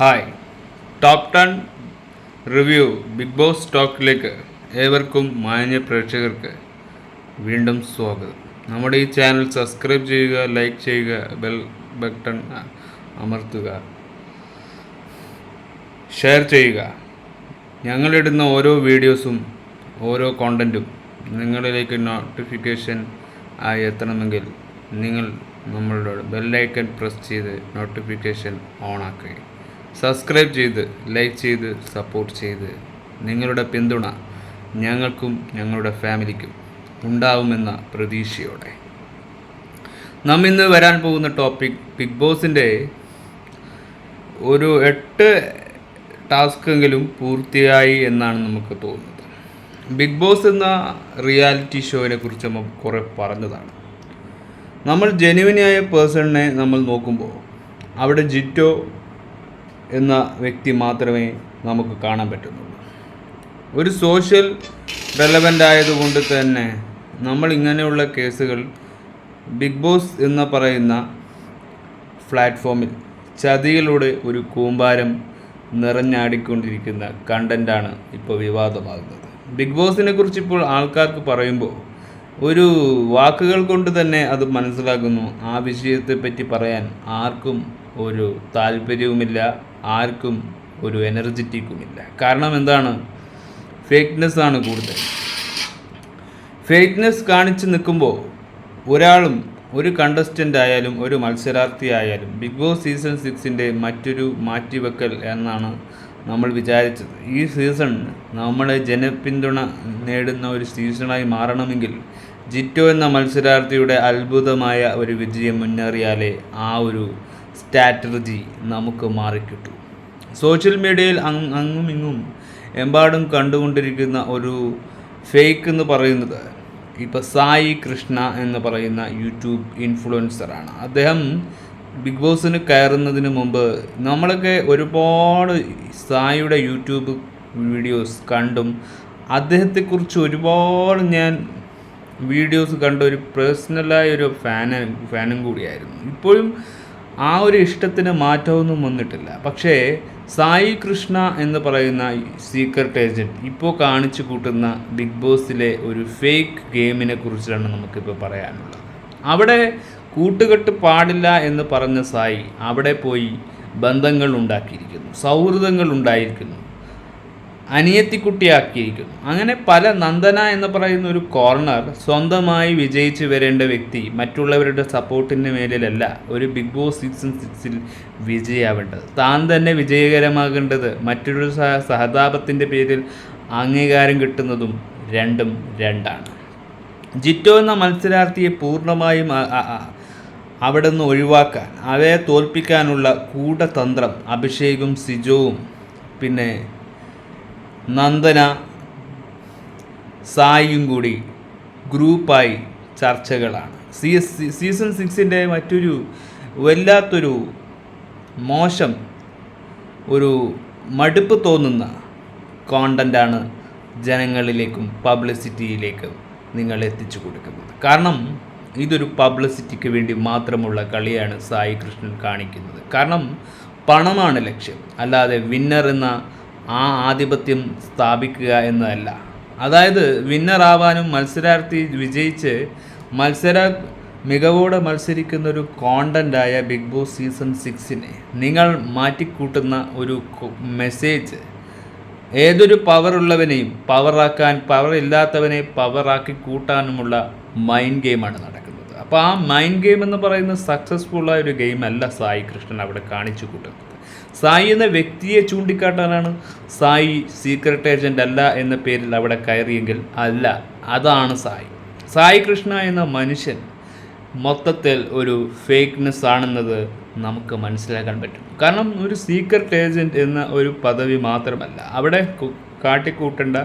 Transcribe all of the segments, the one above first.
Hi. Top ten review big boss സ്റ്റോക്കിലേക്ക് ഏവർക്കും മാന്യ പ്രേക്ഷകർക്ക് വീണ്ടും സ്വാഗതം. നമ്മുടെ ഈ ചാനൽ സബ്സ്ക്രൈബ് ചെയ്യുക ലൈക്ക് ചെയ്യുക ബെൽ ബട്ടൺ അമർത്തുക ഷെയർ ചെയ്യുക. ഞങ്ങളിടുന്ന ഓരോ വീഡിയോസും ഓരോ കോണ്ടന്റും നിങ്ങളിലേക്ക് നോട്ടിഫിക്കേഷൻ ആയി എത്തണമെങ്കിൽ നിങ്ങൾ നമ്മളുടെ ബെല്ലൈക്കൺ പ്രസ് ചെയ്ത് നോട്ടിഫിക്കേഷൻ ഓൺ ആക്കുക സബ്സ്ക്രൈബ് ചെയ്ത് ലൈക്ക് ചെയ്ത് സപ്പോർട്ട് ചെയ്ത് നിങ്ങളുടെ പിന്തുണ ഞങ്ങൾക്കും ഞങ്ങളുടെ ഫാമിലിക്കും ഉണ്ടാവുമെന്ന പ്രതീക്ഷയോടെ. നാം ഇന്ന് വരാൻ പോകുന്ന ടോപ്പിക് ബിഗ് ബോസിന്റെ ഒരു എട്ട് ടാസ്കെങ്കിലും പൂർത്തിയായി എന്നാണ് നമുക്ക് തോന്നുന്നത്. ബിഗ് ബോസ് എന്ന റിയാലിറ്റി ഷോയിനെ കുറിച്ച് നമ്മൾ കുറേ പറഞ്ഞതാണ്. നമ്മൾ ജെനുവിനായ പേഴ്സണിനെ നമ്മൾ നോക്കുമ്പോൾ അവിടെ ജിറ്റോ എന്ന വ്യക്തി മാത്രമേ നമുക്ക് കാണാൻ പറ്റുന്നുള്ളൂ. ഒരു സോഷ്യൽ റെലവന്റ് ആയതുകൊണ്ട് തന്നെ നമ്മൾ ഇങ്ങനെയുള്ള കേസുകൾ ബിഗ് ബോസ് എന്ന് പറയുന്ന പ്ലാറ്റ്ഫോമിൽ ചതിയിലൂടെ ഒരു കൂമ്പാരം നിറഞ്ഞാടിക്കൊണ്ടിരിക്കുന്ന കണ്ടന്റാണ് ഇപ്പോൾ വിവാദമാകുന്നത്. ബിഗ് ബോസിനെ കുറിച്ച് ഇപ്പോൾ ആൾക്കാർക്ക് പറയുമ്പോൾ ഒരു വാക്കുകൾ കൊണ്ട് തന്നെ അത് മനസ്സിലാക്കുന്നു. ആ വിഷയത്തെപ്പറ്റി പറയാൻ ആർക്കും ഒരു താല്പര്യവുമില്ല. ആർക്കും ഒരു എനർജറ്റിക്കുമില്ല. കാരണം എന്താണ്? ഫേക്ക്നെസ് ആണ് കൂടുതൽ. ഫേക്ക്നെസ് കാണിച്ച് നിൽക്കുമ്പോൾ ഒരാളും ഒരു കണ്ടസ്റ്റന്റ് ആയാലും ഒരു മത്സരാർത്ഥി ആയാലും ബിഗ് ബോസ് സീസൺ സിക്സിന്റെ മറ്റൊരു മാറ്റിവെക്കൽ എന്നാണ് നമ്മൾ വിചാരിച്ചത്. ഈ സീസൺ നമ്മളെ ജനപിന്തുണ നേടുന്ന ഒരു സീസണായി മാറണമെങ്കിൽ ജിറ്റോ എന്ന മത്സരാർത്ഥിയുടെ അത്ഭുതമായ ഒരു വിജയം മുന്നേറിയാലേ ആ ഒരു സ്ട്രാറ്റജി നമുക്ക് മാറിക്കിട്ടു. സോഷ്യൽ മീഡിയയിൽ അങ് അങ്ങും ഇങ്ങും എമ്പാടും കണ്ടുകൊണ്ടിരിക്കുന്ന ഒരു ഫേക്ക് എന്ന് പറയുന്നത് ഇപ്പോൾ സായി കൃഷ്ണ എന്ന് പറയുന്ന യൂട്യൂബ് ഇൻഫ്ലുവൻസറാണ് അദ്ദേഹം ബിഗ് ബോസിന് കയറുന്നതിന് മുമ്പ് നമ്മളൊക്കെ ഒരുപാട് സായിയുടെ യൂട്യൂബ് വീഡിയോസ് കണ്ടും അദ്ദേഹത്തെക്കുറിച്ച് ഒരുപാട് ഞാൻ വീഡിയോസ് കണ്ട ഒരു പേഴ്സണലായ ഒരു ഫാന ഫാനും കൂടിയായിരുന്നു. ഇപ്പോഴും ആ ഒരു ഇഷ്ടത്തിന് മാറ്റമൊന്നും വന്നിട്ടില്ല. പക്ഷേ സായി കൃഷ്ണ എന്ന് പറയുന്ന സീക്രട്ട് ഏജന്റ് ഇപ്പോൾ കാണിച്ചു കൂട്ടുന്ന ബിഗ് ബോസിലെ ഒരു ഫേക്ക് ഗെയിമിനെ കുറിച്ചാണ് നമുക്കിപ്പോൾ പറയാനുള്ളത്. അവിടെ കൂട്ടുകെട്ട് പാടില്ല എന്ന് പറഞ്ഞ സായി അവിടെ പോയി ബന്ധങ്ങൾ ഉണ്ടാക്കിയിരിക്കുന്നു സൗഹൃദങ്ങൾ ഉണ്ടായിരിക്കുന്നു. അനിയത്തിക്കുട്ടിയാക്കിയിരിക്കുന്നു. അങ്ങനെ പല നന്ദന എന്ന് പറയുന്ന ഒരു കോർണർ സ്വന്തമായി വിജയിച്ച് വരേണ്ട വ്യക്തി മറ്റുള്ളവരുടെ സപ്പോർട്ടിന് മേലിലല്ല ഒരു ബിഗ് ബോസ് സീസൺ സിക്സിൽ വിജയാവേണ്ടത്. താൻ തന്നെ വിജയകരമാകേണ്ടത് മറ്റൊരു സഹ സഹതാപത്തിന്റെ പേരിൽ അംഗീകാരം കിട്ടുന്നതും രണ്ടും രണ്ടാണ്. ജിറ്റോ എന്ന മത്സരാർത്ഥിയെ പൂർണമായും അവിടെ നിന്ന് ഒഴിവാക്കാൻ അവയെ തോൽപ്പിക്കാനുള്ള കൂടതന്ത്രം അഭിഷേകും സിജോവും പിന്നെ നന്ദന. സായിയും കൂടി ഗ്രൂപ്പായി ചർച്ചകളാണ്. സീ സീസൺ സിക്സിന്റെ മറ്റൊരു വല്ലാത്തൊരു മോശം ഒരു മടുപ്പ് തോന്നുന്ന കോണ്ടന്റാണ് ജനങ്ങളിലേക്കും പബ്ലിസിറ്റിയിലേക്കും നിങ്ങൾ എത്തിച്ചു കൊടുക്കുന്നത്. കാരണം ഇതൊരു പബ്ലിസിറ്റിക്ക് വേണ്ടി മാത്രമുള്ള കളിയാണ് സായി കൃഷ്ണൻ കാണിക്കുന്നത്. കാരണം പണമാണ് ലക്ഷ്യം. അല്ലാതെ വിന്നർ എന്ന ആ ആധിപത്യം സ്ഥാപിക്കുക എന്നതല്ല. അതായത് വിന്നറാവാനും മത്സരാർത്ഥി വിജയിച്ച് മത്സര മികവോടെ മത്സരിക്കുന്ന ഒരു കോണ്ടന്റായ ബിഗ് ബോസ് സീസൺ സിക്സിനെ നിങ്ങൾ മാറ്റിക്കൂട്ടുന്ന ഒരു മെസ്സേജ് ഏതൊരു പവറുള്ളവനെയും പവറാക്കാൻ പവർ ഇല്ലാത്തവനെ പവറാക്കി കൂട്ടാനുമുള്ള മൈൻഡ് ഗെയിമാണ് നടക്കുന്നത്. അപ്പോൾ ആ മൈൻഡ് ഗെയിം എന്ന് പറയുന്ന സക്സസ്ഫുള്ളായ ഒരു ഗെയിം അല്ല സായി കൃഷ്ണൻ അവിടെ കാണിച്ചു കൂട്ടുന്നത്. സായി എന്ന വ്യക്തിയെ ചൂണ്ടിക്കാട്ടാനാണ്. സായി സീക്രട്ട് ഏജന്റ് അല്ല എന്ന പേരിൽ അവിടെ കയറിയെങ്കിൽ അല്ല അതാണ് സായി. സായി കൃഷ്ണ എന്ന മനുഷ്യൻ മൊത്തത്തിൽ ഒരു ഫേക്ക്നെസ് ആണെന്നത് നമുക്ക് മനസ്സിലാക്കാൻ പറ്റും. കാരണം ഒരു സീക്രട്ട് ഏജന്റ് എന്ന ഒരു പദവി മാത്രമല്ല. അവിടെ കാട്ടിക്കൂട്ടേണ്ട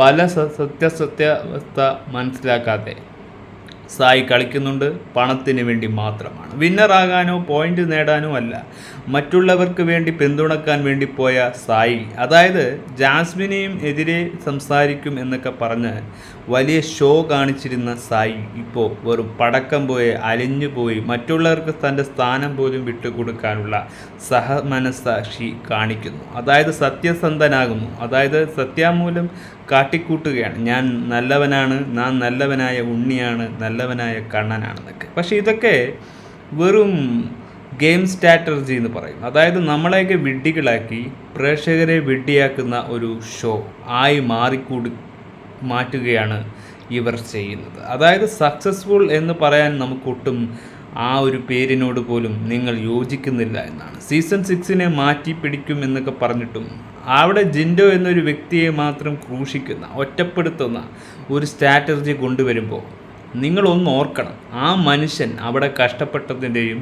പല സത്യസത്യാവസ്ഥ മനസ്സിലാക്കാതെ സായി കളിക്കുന്നുണ്ട് പണത്തിന് വേണ്ടി മാത്രമാണ്. വിന്നറാകാനോ പോയിന്റ് നേടാനോ അല്ല. മറ്റുള്ളവർക്ക് വേണ്ടി പിന്തുണക്കാൻ വേണ്ടി പോയ സായി. അതായത് ജാസ്മിനെയും എതിരെ സംസാരിക്കും എന്നൊക്കെ പറഞ്ഞ് വലിയ ഷോ കാണിച്ചിരുന്ന സായി ഇപ്പോൾ വെറും പടക്കം പോയി അലിഞ്ഞു പോയി മറ്റുള്ളവർക്ക് തന്റെ സ്ഥാനം പോലും വിട്ടുകൊടുക്കാനുള്ള സഹമനസാക്ഷി കാണിക്കുന്നു. അതായത് സത്യസന്ധനാകുന്നു. അതായത് സത്യാമൂലം കാട്ടിക്കൂട്ടുകയാണ്. ഞാൻ നല്ലവനാണ് ഞാൻ നല്ലവനായ ഉണ്ണിയാണ് നല്ലവനായ കണ്ണനാണെന്നൊക്കെ പക്ഷേ ഇതൊക്കെ വെറും ഗെയിം സ്ട്രാറ്റർജി എന്ന് പറയും അതായത് നമ്മളെയൊക്കെ വിഡ്ഢികളാക്കി പ്രേക്ഷകരെ വിഡ്ഢിയാക്കുന്ന ഒരു ഷോ ആയി മാറിക്കൂടി മാറ്റുകയാണ് ഇവർ ചെയ്യുന്നത്. അതായത് സക്സസ്ഫുൾ എന്ന് പറയാൻ നമുക്കൊട്ടും ആ ഒരു പേരിനോട് പോലും നിങ്ങൾ യോജിക്കുന്നില്ല എന്നാണ്. സീസൺ സിക്സിനെ മാറ്റി പിടിക്കും എന്നൊക്കെ പറഞ്ഞിട്ടും അവിടെ ജിൻഡോ എന്നൊരു വ്യക്തിയെ മാത്രം ക്രൂശിക്കുന്ന ഒറ്റപ്പെടുത്തുന്ന ഒരു സ്ട്രാറ്റജി കൊണ്ടുവരുമ്പോൾ നിങ്ങളൊന്ന് ഓർക്കണം ആ മനുഷ്യൻ അവിടെ കഷ്ടപ്പെട്ടതിന്റെയും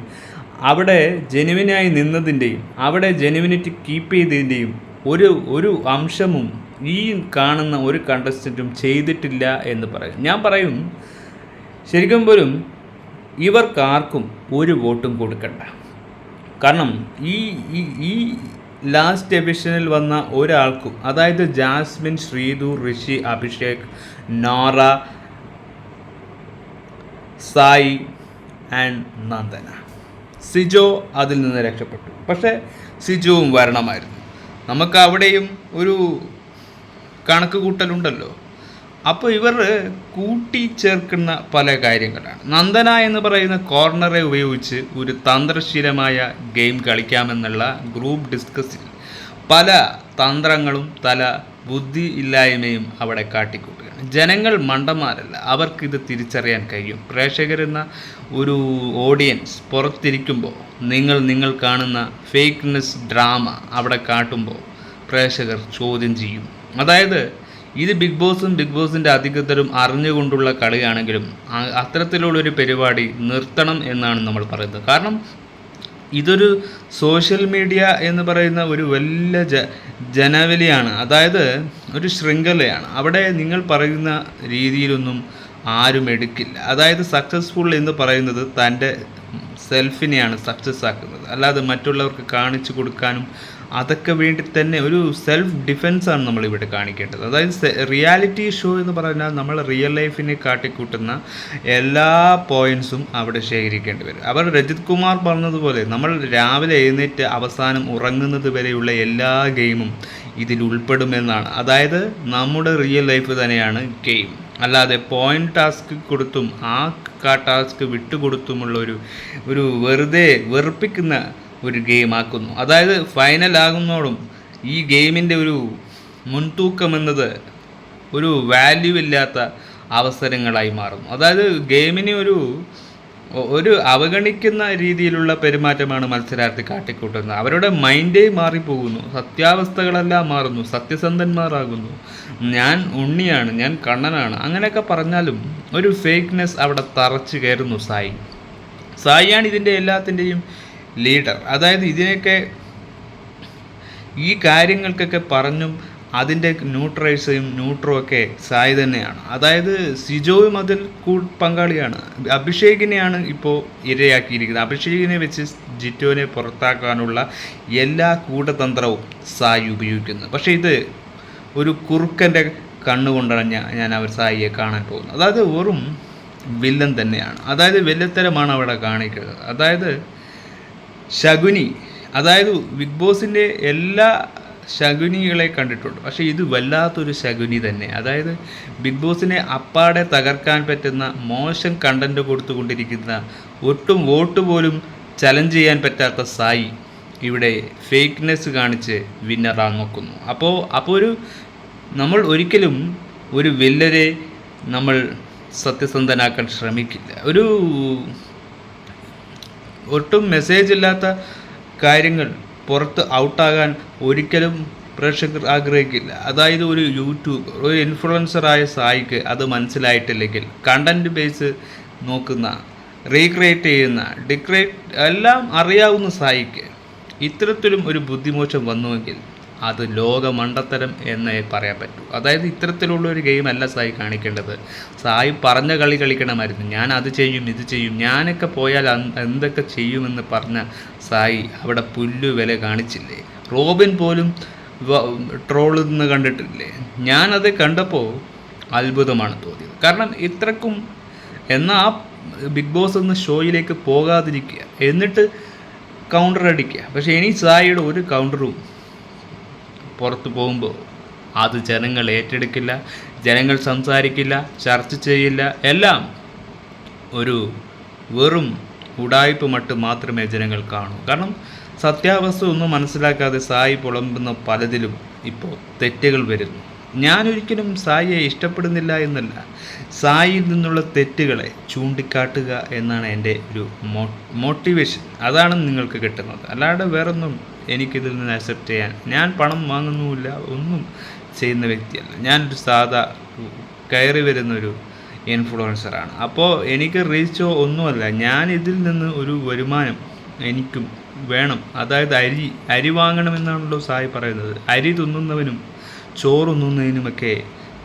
അവിടെ ജെനുവിനായി നിന്നതിന്റെയും അവിടെ ജെനുവിനിറ്റി കീപ്പ് ചെയ്തതിന്റെയും ഒരു ഒരു അംശമും ഈ കാണുന്ന ഒരു കണ്ടസ്റ്റന്റും ചെയ്തിട്ടില്ല എന്ന് പറയും. ഞാൻ പറയും ശരിക്കും പോലും ഇവർക്കാർക്കും ഒരു വോട്ടും കൊടുക്കണ്ട. കാരണം ഈ ഈ ലാസ്റ്റ് എഡിഷനിൽ വന്ന ഒരാൾക്കും അതായത് Jasmine Sreedhu Rishi Abhishek Nora Sai and Nandana. Sijo അതിൽ നിന്ന് രക്ഷപ്പെട്ടു. പക്ഷേ സിജോവും വരണമായിരുന്നു. നമുക്ക് അവിടെയും ഒരു കണക്ക് കൂട്ടലുണ്ടല്ലോ അപ്പോൾ ഇവർ കൂട്ടിച്ചേർക്കുന്ന പല കാര്യങ്ങളാണ്. നന്ദന എന്ന് പറയുന്ന കോർണറെ ഉപയോഗിച്ച് ഒരു തന്ത്രശീലമായ ഗെയിം കളിക്കാമെന്നുള്ള ഗ്രൂപ്പ് ഡിസ്കസിൽ പല തന്ത്രങ്ങളും തല ബുദ്ധി ഇല്ലായ്മയും അവിടെ കാട്ടിക്കൂട്ടുകയാണ് ജനങ്ങൾ മണ്ടന്മാരല്ല. അവർക്കിത് തിരിച്ചറിയാൻ കഴിയും. പ്രേക്ഷകരെന്ന ഒരു ഓഡിയൻസ് പുറത്തിരിക്കുമ്പോൾ നിങ്ങൾ നിങ്ങൾ കാണുന്ന ഫേക്ക്നെസ് ഡ്രാമ അവിടെ കാട്ടുമ്പോൾ പ്രേക്ഷകർ ചോദ്യം ചെയ്യും. അതായത് ഇത് ബിഗ് ബോസും ബിഗ് ബോസിന്റെ അധികൃതരും അറിഞ്ഞുകൊണ്ടുള്ള കളിയാണെങ്കിലും അത്തരത്തിലുള്ളൊരു പരിപാടി നിർത്തണം എന്നാണ് നമ്മൾ പറയുന്നത്. കാരണം ഇതൊരു സോഷ്യൽ മീഡിയ എന്ന് പറയുന്ന ഒരു വലിയ ജനവലിയാണ് അതായത് ഒരു ശൃംഖലയാണ്. അവിടെ നിങ്ങൾ പറയുന്ന രീതിയിലൊന്നും ആരും എടുക്കില്ല. അതായത് സക്സസ്ഫുൾ എന്ന് പറയുന്നത് തന്റെ സെൽഫിനെയാണ് സക്സസ് ആക്കുന്നത്. അല്ലാതെ മറ്റുള്ളവർക്ക് കാണിച്ചു കൊടുക്കാനും അതൊക്കെ വേണ്ടി തന്നെ ഒരു സെൽഫ് ഡിഫെൻസാണ് നമ്മൾ ഇവിടെ കാണിക്കേണ്ടത്. അതായത് റിയാലിറ്റി ഷോ എന്ന് പറഞ്ഞാൽ നമ്മൾ റിയൽ ലൈഫിനെ കാട്ടിക്കൂട്ടുന്ന എല്ലാ പോയിൻസും അവിടെ ശേഖരിക്കേണ്ടി വരും. അവർ രജിത് കുമാർ പറഞ്ഞതുപോലെ നമ്മൾ രാവിലെ എഴുന്നേറ്റ് അവസാനം ഉറങ്ങുന്നത് വരെയുള്ള എല്ലാ ഗെയിമും ഇതിൽ ഉൾപ്പെടുമെന്നാണ്. അതായത് നമ്മുടെ റിയൽ ലൈഫ് തന്നെയാണ് ഗെയിം അല്ലാതെ പോയിന്റ് ടാസ്ക് കൊടുത്തും ആ കാ ടാസ്ക് വിട്ടുകൊടുത്തുമുള്ള ഒരു ഒരു വെറുതെ വെറുപ്പിക്കുന്ന ഒരു ഗെയിം ആക്കുന്നു. അതായത് ഫൈനൽ ആകുന്നോടും ഈ ഗെയിമിന്റെ ഒരു മുൻതൂക്കം എന്നത് ഒരു വാല്യൂ ഇല്ലാത്ത അവസരങ്ങളായി മാറുന്നു. അതായത് ഗെയിമിനെ ഒരു ഒരു അവഗണിക്കുന്ന രീതിയിലുള്ള പെരുമാറ്റമാണ് മത്സരാർത്ഥി കാട്ടിക്കൂട്ടുന്നത്. അവരുടെ മൈൻഡേ മാറിപ്പോകുന്നു. സത്യാവസ്ഥകളെല്ലാം മാറുന്നു. സത്യസന്ധന്മാരാകുന്നു. ഞാൻ ഉണ്ണിയാണ് ഞാൻ കണ്ണനാണ്. അങ്ങനെയൊക്കെ പറഞ്ഞാലും ഒരു ഫേക്ക്നെസ് അവിടെ തറച്ചു കയറുന്നു സായി. സായിയാണ് ഇതിന്റെ എല്ലാത്തിന്റെയും ലീഡർ അതായത് ഇതിനെയൊക്കെ ഈ കാര്യങ്ങൾക്കൊക്കെ പറഞ്ഞും അതിന്റെ ന്യൂട്രൈസും ന്യൂട്രോ ഒക്കെ സായി തന്നെയാണ്. അതായത് സിജോയും അതിൽ കൂ പങ്കാളിയാണ്. അഭിഷേകിനെയാണ് ഇപ്പോൾ ഇരയാക്കിയിരിക്കുന്നത്. അഭിഷേകിനെ വെച്ച് ജിറ്റോനെ പുറത്താക്കാനുള്ള എല്ലാ കൂടതന്ത്രവും സായി ഉപയോഗിക്കുന്നത് പക്ഷേ ഇത് ഒരു കുറുക്കന്റെ കണ്ണുകൊണ്ടാണ് ഞാൻ ഞാൻ അവർ സായിയെ കാണാൻ പോകുന്നത്. അതായത് വെറും വില്ലൻ തന്നെയാണ്. അതായത് വില്ലത്തരമാണ് അവിടെ കാണിക്കുന്നത്. അതായത് ശകുനി അതായത് ബിഗ് ബോസിന്റെ എല്ലാ ശകുനികളെ കണ്ടിട്ടുണ്ട്. പക്ഷേ ഇത് വല്ലാത്തൊരു ശകുനി തന്നെ. അതായത് ബിഗ് ബോസിനെ അപ്പാടെ തകർക്കാൻ പറ്റുന്ന മോശം കണ്ടന്റ് കൊടുത്തുകൊണ്ടിരിക്കുന്ന ഒട്ടും വോട്ട് പോലും ചലഞ്ച് ചെയ്യാൻ പറ്റാത്ത സായി ഇവിടെ ഫേക്ക്നെസ് കാണിച്ച് വിന്നറാൻ നോക്കുന്നു അപ്പോൾ അപ്പോൾ ഒരു നമ്മൾ ഒരിക്കലും ഒരു വില്ലരെ നമ്മൾ സത്യസന്ധനാക്കാൻ ശ്രമിക്കില്ല. ഒരു ഒട്ടും മെസ്സേജ് ഇല്ലാത്ത കാര്യങ്ങൾ പുറത്ത് ഔട്ടാകാൻ ഒരിക്കലും പ്രേക്ഷകർ ആഗ്രഹിക്കില്ല. അതായത് ഒരു യൂട്യൂബർ ഒരു ഇൻഫ്ലുവൻസറായ സായിക്ക് അത് മനസ്സിലായിട്ടില്ലെങ്കിൽ കണ്ടന്റ് ബേസ് നോക്കുന്ന റീക്രിയേറ്റ് ചെയ്യുന്ന ഡിക്രിയേറ്റ് എല്ലാം അറിയാവുന്ന സായിക്ക് ഇത്തരത്തിലും ഒരു ബുദ്ധിമോശം വന്നുവെങ്കിൽ അത് ലോക മണ്ടത്തരം എന്നേ പറയാൻ പറ്റൂ. അതായത് ഇത്തരത്തിലുള്ള ഒരു ഗെയിം അല്ല സായി കാണിക്കേണ്ടത്. സായി പറഞ്ഞ കളി കളിക്കണമായിരുന്നു. ഞാൻ അത് ചെയ്യും ഇത് ചെയ്യും ഞാനൊക്കെ പോയാൽ എന്തൊക്കെ ചെയ്യുമെന്ന് പറഞ്ഞ സായി അവിടെ പുല്ലു വില കാണിച്ചില്ലേ? റോബിൻ പോലും ട്രോളെന്ന് കണ്ടിട്ടില്ലേ? ഞാനത് കണ്ടപ്പോൾ അത്ഭുതമാണ് തോന്നിയത്. കാരണം ഇത്രക്കും എന്നാൽ ആ ബിഗ് ബോസ് എന്ന ഷോയിലേക്ക് പോകാതിരിക്കുക. എന്നിട്ട് കൗണ്ടർ അടിക്കുക. പക്ഷേ ഇനി സായിയുടെ ഒരു കൗണ്ടറും പുറത്ത് പോകുമ്പോൾ അത് ജനങ്ങൾ ഏറ്റെടുക്കില്ല ജനങ്ങൾ സംസാരിക്കില്ല ചർച്ച ചെയ്യില്ല. എല്ലാം ഒരു വെറും ഉടായ്പ മട്ട് മാത്രമേ ജനങ്ങൾ കാണൂ. കാരണം സത്യാവസ്ഥ ഒന്നും മനസ്സിലാക്കാതെ സായി പുളമ്പുന്ന പലതിലും ഇപ്പോൾ തെറ്റുകൾ വരുന്നു. ഞാനൊരിക്കലും സായിയെ ഇഷ്ടപ്പെടുന്നില്ല എന്നല്ല. സായിയിൽ നിന്നുള്ള തെറ്റുകളെ ചൂണ്ടിക്കാട്ടുക എന്നാണ് എന്റെ ഒരു മോട്ടിവേഷൻ അതാണ് നിങ്ങൾക്ക് കിട്ടുന്നത്. അല്ലാതെ വേറൊന്നും എനിക്കിതിൽ നിന്ന് അക്സെപ്റ്റ് ചെയ്യാൻ ഞാൻ പണം വാങ്ങുന്നുമില്ല ഒന്നും ചെയ്യുന്ന വ്യക്തിയല്ല. ഞാനൊരു സാധാ കയറി വരുന്നൊരു ഇൻഫ്ലുവൻസറാണ് അപ്പോൾ എനിക്ക് റീച്ചോ ഒന്നുമല്ല. ഞാൻ ഇതിൽ നിന്ന് ഒരു വരുമാനം എനിക്കും വേണം. അതായത് അരി അരി വാങ്ങണമെന്നാണല്ലോ സായി പറയുന്നത്. അരി തിന്നുന്നവനും ചോറുണ്ണുന്നതിനുമൊക്കെ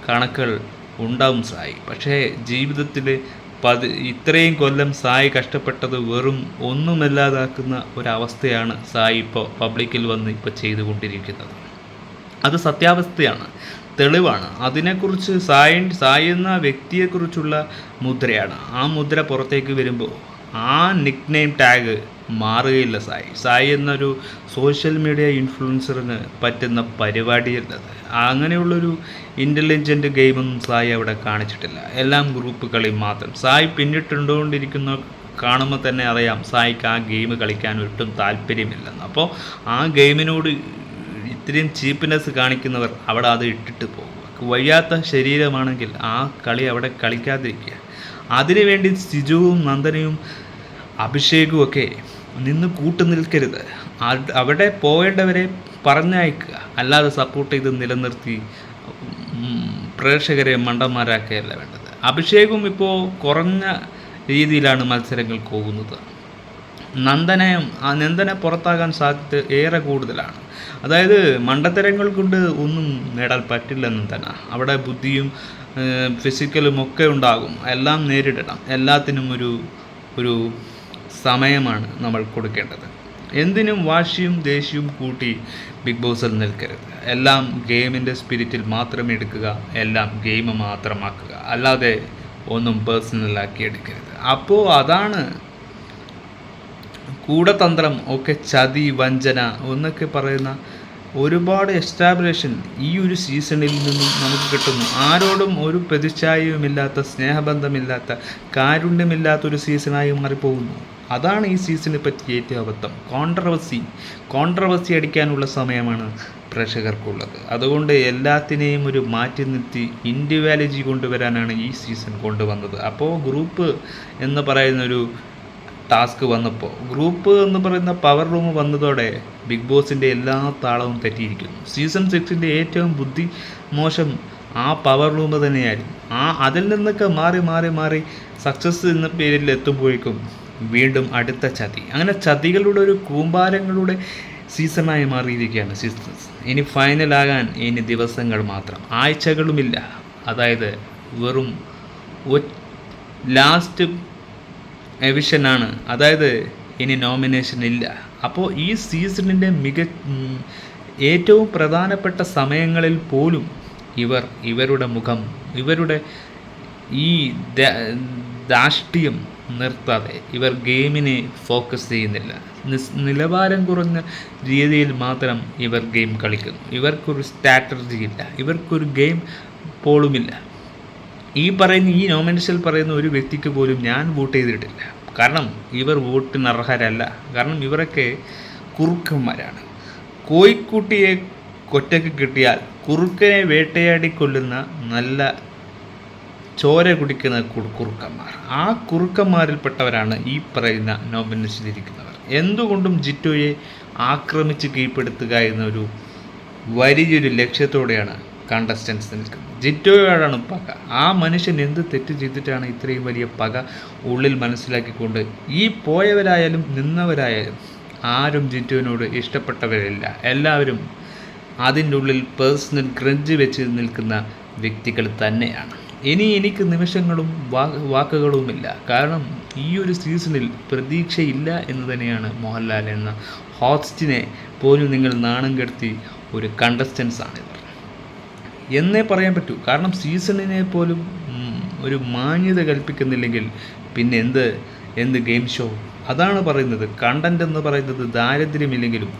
കണക്കുകൾ ഉണ്ടാവും സായി. പക്ഷേ ജീവിതത്തിൽ പതി ഇത്രയും കൊല്ലം സായി കഷ്ടപ്പെട്ടത് വെറും ഒന്നുമല്ലാതാക്കുന്ന ഒരവസ്ഥയാണ് സായി ഇപ്പോൾ പബ്ലിക്കിൽ വന്ന് ഇപ്പോൾ ചെയ്തുകൊണ്ടിരിക്കുന്നത്. അത് സത്യാവസ്ഥയാണ്. തെളിവാണ്. അതിനെക്കുറിച്ച് സായി സായി എന്ന വ്യക്തിയെക്കുറിച്ചുള്ള മുദ്രയാണ്. ആ മുദ്ര പുറത്തേക്ക് വരുമ്പോൾ ആ നിക് നെയിം ടാഗ് മാറുകയില്ല സായി. സായി എന്നൊരു സോഷ്യൽ മീഡിയ ഇൻഫ്ലുവൻസറിന് പറ്റുന്ന പരിപാടിയല്ലത് അങ്ങനെയുള്ളൊരു ഇന്റലിജന്റ് ഗെയിമൊന്നും സായി അവിടെ കാണിച്ചിട്ടില്ല. എല്ലാം ഗ്രൂപ്പ് കളി മാത്രം. സായി പിന്നിട്ടുണ്ടോണ്ടിരിക്കുന്ന കാണുമ്പോൾ തന്നെ അറിയാം സായിക്ക് ആ ഗെയിം കളിക്കാൻ ഒട്ടും താല്പര്യമില്ലെന്ന്. അപ്പോൾ ആ ഗെയിമിനോട് ഇത്രയും ചീപ്പ്നെസ് കാണിക്കുന്നവർ അവിടെ അത് ഇട്ടിട്ട് പോകുക വയ്യാത്ത ശരീരമാണെങ്കിൽ ആ കളി അവിടെ കളിക്കാതിരിക്കുക. അതിനുവേണ്ടി സിജുവും നന്ദനയും അഭിഷേകും ഒക്കെ നിന്ന് കൂട്ടു നിൽക്കരുത്. അവിടെ പോകേണ്ടവരെ പറഞ്ഞയക്കുക. അല്ലാതെ സപ്പോർട്ട് ചെയ്ത് നിലനിർത്തി പ്രേക്ഷകരെ മണ്ടന്മാരാക്കുകയല്ല വേണ്ടത്. അഭിഷേകും ഇപ്പോൾ കുറഞ്ഞ രീതിയിലാണ് മത്സരങ്ങൾ പോകുന്നത്. നന്ദനെ നന്ദനെ പുറത്താകാൻ സാധ്യത ഏറെ കൂടുതലാണ്. അതായത് മണ്ടത്തരങ്ങൾ കൊണ്ട് ഒന്നും നേടാൻ പറ്റില്ല തന്നെ അവിടെ ബുദ്ധിയും ഫിസിക്കലും ഒക്കെ ഉണ്ടാകും. എല്ലാം നേരിടണം. എല്ലാത്തിനും ഒരു ഒരു സമയമാണ് നമ്മൾ കൊടുക്കേണ്ടത്. എന്തിനും വാശിയും ദേഷ്യവും കൂട്ടി ബിഗ് ബോസിൽ നിൽക്കരുത്. എല്ലാം ഗെയിമിന്റെ സ്പിരിറ്റിൽ മാത്രം എടുക്കുക എല്ലാം ഗെയിം മാത്രമാക്കുക. അല്ലാതെ ഒന്നും പേഴ്സണലാക്കി എടുക്കരുത്. അപ്പോൾ അതാണ് കൂടതന്ത്രം ഒക്കെ ചതി വഞ്ചന എന്നൊക്കെ പറയുന്ന ഒരുപാട് എസ്റ്റാബ്ലിഷൻ ഈ ഒരു സീസണിൽ നിന്നും നമുക്ക് കിട്ടുന്നു. ആരോടും ഒരു പ്രതിച്ഛായവുമില്ലാത്ത സ്നേഹബന്ധമില്ലാത്ത കാരുണ്യമില്ലാത്ത ഒരു സീസണായി മാറിപ്പോകുന്നു. അതാണ് ഈ സീസണിനെ പറ്റി ഏറ്റവും അബദ്ധം. കോൺട്രവേഴ്സി കോൺട്രവേഴ്സി അടിക്കാനുള്ള സമയമാണ് പ്രേക്ഷകർക്കുള്ളത്. അതുകൊണ്ട് എല്ലാത്തിനെയും ഒരു മാറ്റി നിർത്തി ഇൻഡിവാലജി കൊണ്ടുവരാനാണ് ഈ സീസൺ കൊണ്ടുവന്നത്. അപ്പോൾ ഗ്രൂപ്പ് എന്ന് പറയുന്നൊരു ടാസ്ക് വന്നപ്പോൾ ഗ്രൂപ്പ് എന്ന് പറയുന്ന പവർ റൂം വന്നതോടെ ബിഗ് ബോസിന്റെ എല്ലാ താളവും തെറ്റിയിരിക്കുന്നു. സീസൺ സിക്സിന്റെ ഏറ്റവും ബുദ്ധി മോശം ആ പവർ റൂം തന്നെയായിരുന്നു. ആ അതിൽ നിന്നൊക്കെ മാറി മാറി മാറി സക്സസ് എന്ന പേരിൽ എത്തുമ്പോഴേക്കും വീണ്ടും അടുത്ത ചതി. അങ്ങനെ ചതികളുടെ ഒരു കൂമ്പാരങ്ങളുടെ സീസണായി മാറിയിരിക്കുകയാണ് സീസൺ ഇനി ഫൈനലാകാൻ ഇനി ദിവസങ്ങൾ മാത്രം. ആഴ്ചകളുമില്ല. അതായത് വെറും ലാസ്റ്റ് എവിഷനാണ് അതായത് ഇനി നോമിനേഷൻ ഇല്ല. അപ്പോൾ ഈ സീസണിന്റെ മിക ഏറ്റവും പ്രധാനപ്പെട്ട സമയങ്ങളിൽ പോലും ഇവർ ഇവരുടെ മുഖം ഇവരുടെ ഈ ദ- ധാർഷ്ട്യം നിർത്താതെ. ഇവർ ഗെയിമിനെ ഫോക്കസ് ചെയ്യുന്നില്ല. നിലവാരം കുറഞ്ഞ രീതിയിൽ മാത്രം ഇവർ ഗെയിം കളിക്കുന്നു. ഇവർക്കൊരു സ്ട്രാറ്റജി ഇല്ല. ഇവർക്കൊരു ഗെയിം പോളുമില്ല ഈ പറയുന്ന ഈ നോമിനേഷനിൽ പറയുന്ന ഒരു വ്യക്തിക്ക് പോലും ഞാൻ വോട്ട് ചെയ്തിട്ടില്ല. കാരണം ഇവർ വോട്ടിന് അർഹരല്ല കാരണം ഇവരൊക്കെ കുറുക്കന്മാരാണ്. കോയിക്കുട്ടിയെ കൊറ്റക്ക് കിട്ടിയാൽ കുറുക്കനെ വേട്ടയാടി കൊല്ലുന്ന നല്ല ചോര കുടിക്കുന്ന കുറുക്കന്മാർ. ആ കുറുക്കന്മാരിൽപ്പെട്ടവരാണ് ഈ പറയുന്ന നോമിനേഷനിലിരിക്കുന്നവർ എന്തുകൊണ്ടും ജിറ്റോയെ ആക്രമിച്ച് കീഴ്പ്പെടുത്തുക എന്നൊരു വലിയൊരു ലക്ഷ്യത്തോടെയാണ് കണ്ടസ്റ്റൻസ് നിൽക്കുന്നത്. ജിറ്റോയോടാണ് പക. ആ മനുഷ്യൻ എന്ത് തെറ്റ് ചെയ്തിട്ടാണ് ഇത്രയും വലിയ പക ഉള്ളിൽ മനസ്സിലാക്കിക്കൊണ്ട് ഈ പോയവരായാലും നിന്നവരായാലും ആരും ജിറ്റുവിനോട് ഇഷ്ടപ്പെട്ടവരില്ല. എല്ലാവരും അതിന്റെ ഉള്ളിൽ പേഴ്സണൽ ഗ്രഞ്ച് വെച്ച് നിൽക്കുന്ന വ്യക്തികൾ തന്നെയാണ്. ഇനി എനിക്ക് നിമിഷങ്ങളും വാക്കുകളുമില്ല. കാരണം ഈ ഒരു സീസണിൽ പ്രതീക്ഷയില്ല എന്ന് തന്നെയാണ് മോഹൻലാൽ എന്ന ഹോസ്റ്റിനെ പോലും നിങ്ങൾ നാണം കെടുത്തി ഒരു കണ്ടസ്റ്റൻസ് ആണിവർ എന്നേ പറയാൻ പറ്റൂ. കാരണം സീസണിനെ പോലും ഒരു മാന്യത കൽപ്പിക്കുന്നില്ലെങ്കിൽ പിന്നെ എന്ത് എന്ത് ഗെയിം ഷോ അതാണ് പറയുന്നത്. കണ്ടന്റ് എന്ന് പറയുന്നത് ദാരിദ്ര്യമില്ലെങ്കിലും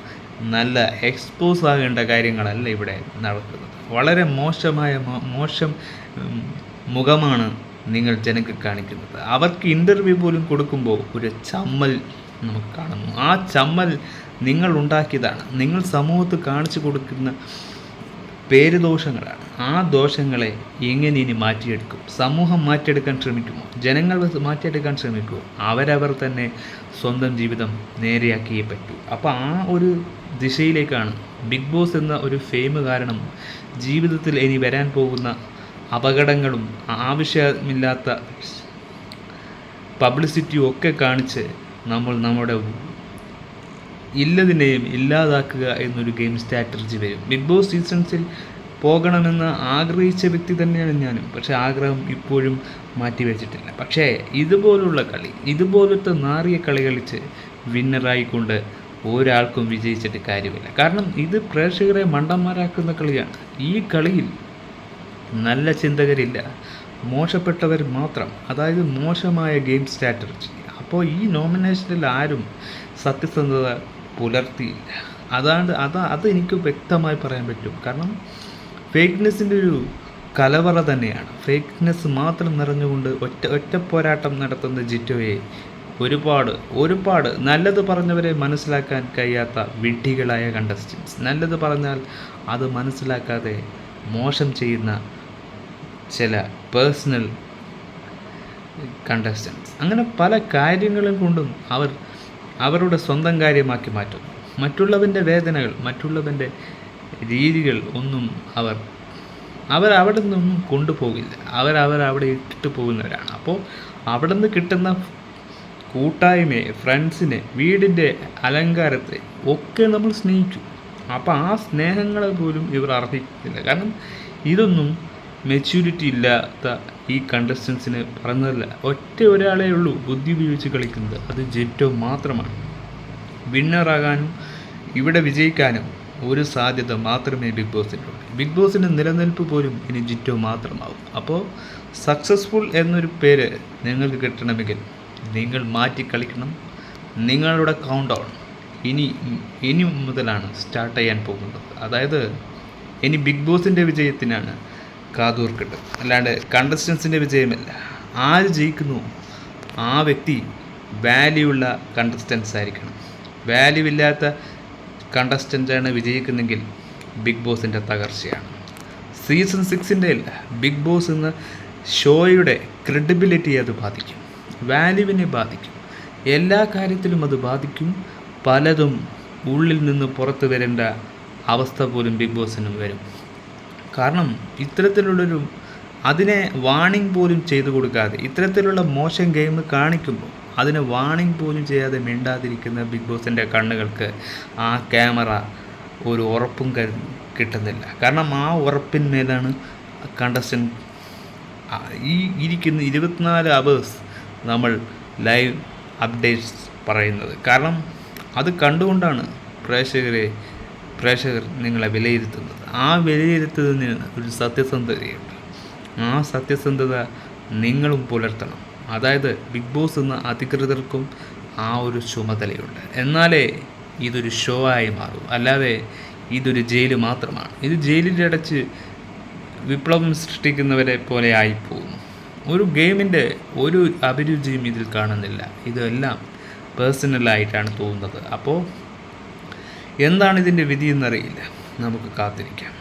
നല്ല എക്സ്പോസ് ആകേണ്ട കാര്യങ്ങളല്ല ഇവിടെ നടക്കുന്നത്. വളരെ മോശമായ മോശം മുഖമാണ് നിങ്ങൾ ജനങ്ങൾക്ക് കാണിക്കുന്നത്. അവർക്ക് ഇന്റർവ്യൂ പോലും കൊടുക്കുമ്പോൾ ഒരു ചമ്മൽ നമുക്ക് കാണുന്നു. ആ ചമ്മൽ നിങ്ങൾ ഉണ്ടാക്കിയതാണ്. നിങ്ങൾ സമൂഹത്ത് കാണിച്ചു കൊടുക്കുന്ന പേര് ദോഷങ്ങളാണ് ആ ദോഷങ്ങളെ എങ്ങനെ ഇനി മാറ്റിയെടുക്കും? സമൂഹം മാറ്റിയെടുക്കാൻ ശ്രമിക്കുമോ? ജനങ്ങൾ മാറ്റിയെടുക്കാൻ ശ്രമിക്കുമോ? അവരവർ തന്നെ സ്വന്തം ജീവിതം നേരെയാക്കിയേ പറ്റൂ. അപ്പോൾ ആ ഒരു ദിശയിലേക്കാണ് ബിഗ് ബോസ് എന്ന ഒരു ഫെയിം കാരണം ജീവിതത്തിൽ ഇനി വരാൻ പോകുന്ന അപകടങ്ങളും ആവശ്യമില്ലാത്ത പബ്ലിസിറ്റിയും ഒക്കെ കാണിച്ച് നമ്മൾ നമ്മുടെ ഇല്ലതിനെയും ഇല്ലാതാക്കുക എന്നൊരു ഗെയിം സ്ട്രാറ്റജി വരും. ബിഗ് ബോസ് സീസൺസിൽ പോകണമെന്ന് ആഗ്രഹിച്ച വ്യക്തി തന്നെയാണ് ഞാനും. പക്ഷേ ആഗ്രഹം ഇപ്പോഴും മാറ്റി വെച്ചിട്ടില്ല പക്ഷേ ഇതുപോലുള്ള കളി ഇതുപോലത്തെ നാറിയ കളി കളിച്ച് വിന്നറായിക്കൊണ്ട് ഒരാൾക്കും വിജയിച്ചിട്ട് കാര്യമില്ല. കാരണം ഇത് പ്രേക്ഷകരെ മണ്ടന്മാരാക്കുന്ന കളിയാണ്. ഈ കളിയിൽ നല്ല ചിന്തകരില്ല. മോശപ്പെട്ടവർ മാത്രം. അതായത് മോശമായ ഗെയിം സ്ട്രാറ്റജി അപ്പോൾ ഈ നോമിനേഷനിൽ ആരും സത്യസന്ധത പുലർത്തിയില്ല. അതാണ്ട് അതാ അത് എനിക്ക് വ്യക്തമായി പറയാൻ പറ്റും. കാരണം ഫേക്ക്നെസ്സിന്റെ ഒരു കലവറ തന്നെയാണ്. ഫേക്ക്നെസ് മാത്രം നിറഞ്ഞുകൊണ്ട് ഒറ്റ ഒറ്റ പോരാട്ടം നടത്തുന്ന ജിറ്റോയെ ഒരുപാട് ഒരുപാട് നല്ലത് പറഞ്ഞവരെ മനസ്സിലാക്കാൻ കഴിയാത്ത വിഡ്ഢികളായ കണ്ടസ്റ്റൻസ് നല്ലത് പറഞ്ഞാൽ അത് മനസ്സിലാക്കാതെ മോശം ചെയ്യുന്ന ചില പേഴ്സണൽ കണ്ടസ്റ്റൻസ് അങ്ങനെ പല കാര്യങ്ങളും കൊണ്ടും അവർ അവരുടെ സ്വന്തം കാര്യമാക്കി മാറ്റുന്നു. മറ്റുള്ളവന്റെ വേദനകൾ മറ്റുള്ളവന്റെ രീതികൾ ഒന്നും അവർ അവർ അവിടെ നിന്നൊന്നും കൊണ്ടുപോകില്ല. അവർ അവർ അവിടെ ഇട്ടിട്ട് പോകുന്നവരാണ്. അപ്പോൾ അവിടെ നിന്ന് കിട്ടുന്ന കൂട്ടായ്മയെ ഫ്രണ്ട്സിനെ വീടിന്റെ അലങ്കാരത്തെ ഒക്കെ നമ്മൾ സ്നേഹിച്ചു. അപ്പോൾ ആ സ്നേഹങ്ങളെ പോലും ഇവർ അർഹിക്കുന്നില്ല. കാരണം ഇതൊന്നും മെച്യൂരിറ്റി ഇല്ലാത്ത ഈ കണ്ടസ്റ്റൻസിന് പറഞ്ഞതല്ല. ഒറ്റ ഒരാളെ ഉള്ളൂ ബുദ്ധി ഉപയോഗിച്ച് കളിക്കുന്നത്. അത് ജെറ്റോ മാത്രമാണ്. വിന്നറാകാനും ഇവിടെ വിജയിക്കാനും ഒരു സാധ്യത മാത്രമേ ബിഗ് ബോസിനുള്ളൂ ബിഗ് ബോസിന്റെ നിലനിൽപ്പ് പോലും ഇനി ജിറ്റോ മാത്രമാവും. അപ്പോൾ സക്സസ്ഫുൾ എന്നൊരു പേര് നിങ്ങൾക്ക് കിട്ടണമെങ്കിൽ നിങ്ങൾ മാറ്റി കളിക്കണം. നിങ്ങളുടെ കൗണ്ട് ഔൺ ഇനി ഇനി മുതലാണ് സ്റ്റാർട്ട് ചെയ്യാൻ പോകുന്നത്. അതായത് ഇനി ബിഗ് ബോസിന്റെ വിജയത്തിനാണ് കാതോർക്കേണ്ടത് അല്ലാണ്ട് കണ്ടസ്റ്റൻസിന്റെ വിജയമല്ല. ആര് ജയിക്കുന്നു? ആ വ്യക്തി വാല്യൂ ഉള്ള കണ്ടസ്റ്റൻസ് ആയിരിക്കണം. വാല്യൂ ഇല്ലാത്ത കണ്ടസ്റ്റന്റാണ് വിജയിക്കുന്നെങ്കിൽ ബിഗ് ബോസിന്റെ തകർച്ചയാണ്. സീസൺ സിക്സിന്റെ ബിഗ് ബോസ് എന്ന ഷോയുടെ ക്രെഡിബിലിറ്റി അത് ബാധിക്കും. വാല്യുവിനെ ബാധിക്കും. എല്ലാ കാര്യത്തിലും അത് ബാധിക്കും. പലതും ഉള്ളിൽ നിന്ന് പുറത്തു വരേണ്ട അവസ്ഥ പോലും ബിഗ് ബോസിനും വരും. കാരണം ഇത്തരത്തിലുള്ളൊരു അതിനെ വാണിംഗ് പോലും ചെയ്തു കൊടുക്കാതെ ഇത്തരത്തിലുള്ള മോശം ഗെയിം കാണിക്കുമ്പോൾ അതിന് വാണിംഗ് പോലും ചെയ്യാതെ മിണ്ടാതിരിക്കുന്ന ബിഗ് ബോസിന്റെ കണ്ണുകൾക്ക് ആ ക്യാമറ ഒരു ഉറപ്പും കിട്ടുന്നില്ല. കാരണം ആ ഉറപ്പിന്മേലാണ് കണ്ടസ്റ്റൻ ഈ ഇരിക്കുന്ന ഇരുപത്തിനാല് അവേഴ്സ് നമ്മൾ ലൈവ് അപ്ഡേറ്റ്സ് പറയുന്നത്. കാരണം അത് കണ്ടുകൊണ്ടാണ് പ്രേക്ഷകരെ പ്രേക്ഷകർ നിങ്ങളെ വിലയിരുത്തുന്നത്. ആ വിലയിരുത്തുന്നതിന് ഒരു സത്യസന്ധതയുണ്ട് ആ സത്യസന്ധത നിങ്ങളും പുലർത്തണം. അതായത് ബിഗ് ബോസ് എന്ന അധികൃതർക്കും ആ ഒരു ചുമതലയുണ്ട്. എന്നാലേ ഇതൊരു ഷോ ആയി മാറും. അല്ലാതെ ഇതൊരു ജയിൽ മാത്രമാണ്. ഇത് ജയിലിലടച്ച് വിപ്ലവം സൃഷ്ടിക്കുന്നവരെ പോലെ ആയിപ്പോകുന്നു. ഒരു ഗെയിമിന്റെ ഒരു അഭിരുചിയും ഇതിൽ കാണുന്നില്ല. ഇതെല്ലാം പേഴ്സണലായിട്ടാണ് തോന്നുന്നത്. അപ്പോൾ എന്താണ് ഇതിന്റെ വിധി എന്നറിയില്ല. നമുക്ക് കാത്തിരിക്കാം.